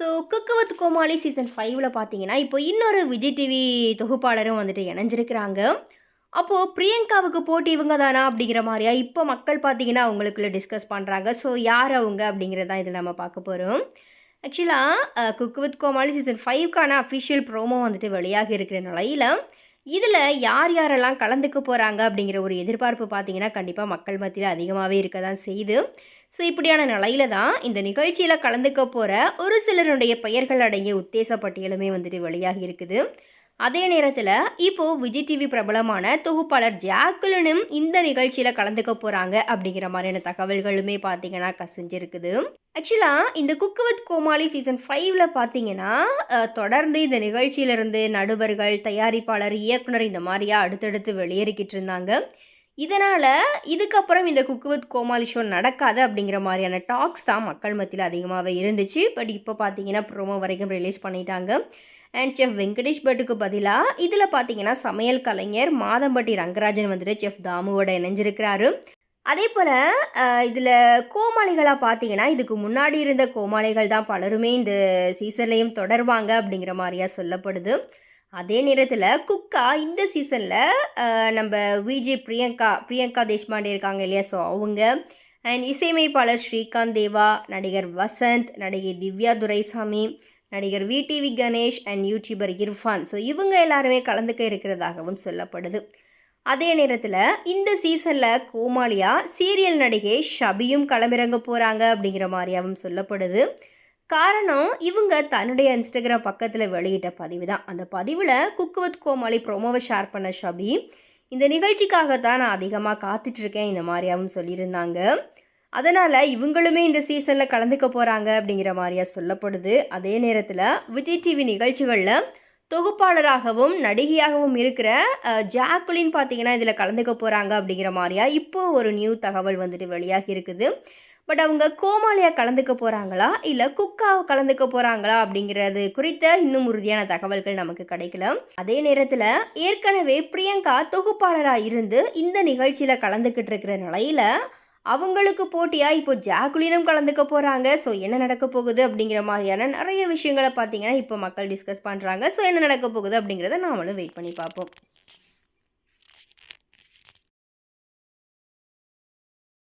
So குக்குவத் கோமாளி season ஃபைவ்ல பார்த்தீங்கன்னா இப்போ இன்னொரு விஜய் டிவி தொகுப்பாளரும் வந்துட்டு இணைஞ்சிருக்கிறாங்க. அப்போது பிரியங்காவுக்கு போட்டி இவங்க தானா அப்படிங்கிற மாதிரியா இப்போ மக்கள் பார்த்தீங்கன்னா அவங்களுக்குள்ள டிஸ்கஸ் பண்ணுறாங்க ஸோ யார் அவங்க அப்படிங்கிறதான் இதில் நம்ம பார்க்க போகிறோம் ஆக்சுவலாக குக் வித் கோமாளி சீசன் ஃபைவ்க்கான அஃபிஷியல் ப்ரோமோ வந்துட்டு வெளியாகி இருக்கிற நிலையில் இதில் யார் யாரெல்லாம் கலந்துக்க போகிறாங்க அப்படிங்கிற ஒரு எதிர்பார்ப்பு பார்த்தீங்கன்னா கண்டிப்பாக மக்கள் மத்தியில் அதிகமாகவே இருக்க தான் செய்யுது. ஸோ இப்படியான நிலையில தான் இந்த நிகழ்ச்சியில் கலந்துக்க போகிற ஒரு சிலருடைய பெயர்கள் அடங்கிய உத்தேச பட்டியலுமே வந்துட்டு வெளியாகி இருக்குது. அதே நேரத்தில் இப்போது விஜய் டிவி பிரபலமான தொகுப்பாளர் ஜாக்குலனும் இந்த நிகழ்ச்சியில் கலந்துக்க போகிறாங்க அப்படிங்கிற மாதிரியான தகவல்களுமே பார்த்தீங்கன்னா கசிஞ்சிருக்குது. ஆக்சுவலாக இந்த குக்கு வித் கோமாளி சீசன் ஃபைவ்ல பார்த்தீங்கன்னா தொடர்ந்து இந்த நிகழ்ச்சியிலிருந்து நடுவர்கள் தயாரிப்பாளர் இயக்குனர் இந்த மாதிரியா அடுத்தடுத்து வெளியேறிக்கிட்டு இருந்தாங்க. இதனால் இதுக்கப்புறம் இந்த குக்கு வித் கோமாளி ஷோ நடக்காது அப்படிங்கிற மாதிரியான டாக்ஸ் தான் மக்கள் மத்தியில் அதிகமாகவே இருந்துச்சு. பட் இப்போ பார்த்தீங்கன்னா ப்ரோமோ வரைக்கும் ரிலீஸ் பண்ணிட்டாங்க. அண்ட் செஃப் வெங்கடேஷ் பட்டுக்கு பதிலாக இதில் பார்த்தீங்கன்னா சமையல் கலைஞர் மாதம்பட்டி ரங்கராஜன் வந்துட்டு செஃப் தாமுவோட இணைஞ்சிருக்கிறாரு. அதே போல் இதில் கோமாளிகளாக பார்த்தீங்கன்னா இதுக்கு முன்னாடி இருந்த கோமாளிகள் தான் பலருமே இந்த சீசன்லேயும் தொடர்வாங்க அப்படிங்கிற மாதிரியா சொல்லப்படுது. அதே நேரத்தில் குக்கா இந்த சீசனில் நம்ம விஜே பிரியங்கா பிரியங்கா தேஷ்பாண்டே இருக்காங்க இல்லையா? ஸோ அவங்க அண்ட் இசையமைப்பாளர் ஸ்ரீகாந்த் தேவா நடிகர் வசந்த் நடிகை திவ்யா துரைசாமி நடிகர் VTV Ganesh and YouTuber Irfan. So இவங்க எல்லாருமே கலந்துக்க இருக்கிறதாகவும் சொல்லப்படுது. அதே நேரத்தில் இந்த சீசனில் கோமாளியா சீரியல் நடிகை ஷபியும் களமிறங்க போகிறாங்க அப்படிங்கிற மாதிரியாகவும் சொல்லப்படுது. காரணம் இவங்க தன்னுடைய இன்ஸ்டாகிராம் பக்கத்தில் வெளியிட்ட பதிவு தான் அந்த பதிவில் குக்குவத் கோமாளி ப்ரோமோவை ஷேர் பண்ண ஷபி இந்த நிகழ்ச்சிக்காக தான் நான் அதிகமாக காத்துட்ருக்கேன் இந்த மாதிரியாகவும் சொல்லியிருந்தாங்க. அதனால் இவங்களுமே இந்த சீசனில் கலந்துக்க போகிறாங்க அப்படிங்கிற மாதிரியா சொல்லப்படுது. அதே நேரத்தில் விஜய் டிவி நிகழ்ச்சிகளில் தொகுப்பாளராகவும் நடிகையாகவும் இருக்கிற ஜாக்குலின் பார்த்தீங்கன்னா இதில் கலந்துக்க போகிறாங்க அப்படிங்கிற மாதிரியா இப்போ ஒரு நியூ தகவல் வந்துட்டு வெளியாகி இருக்குது. பட் அவங்க கோமாளியாக கலந்துக்க போகிறாங்களா இல்லை குக்காவை கலந்துக்க போகிறாங்களா அப்படிங்கிறது குறித்த இன்னும் உறுதியான தகவல்கள் நமக்கு கிடைக்கல. அதே நேரத்தில் ஏற்கனவே பிரியங்கா தொகுப்பாளராக இருந்து இந்த நிகழ்ச்சியில் கலந்துக்கிட்டு இருக்கிற நிலையில் அவங்களுக்கு போட்டியாக இப்போ ஜாக்குலினும் கலந்துக்க போகிறாங்க ஸோ என்ன நடக்க போகுது அப்படிங்கிற மாதிரியான நிறைய விஷயங்களை பார்த்தீங்கன்னா இப்போ மக்கள் டிஸ்கஸ் பண்ணுறாங்க ஸோ என்ன நடக்க போகுது அப்படிங்கிறத நாமளும் வெயிட் பண்ணி பார்ப்போம்.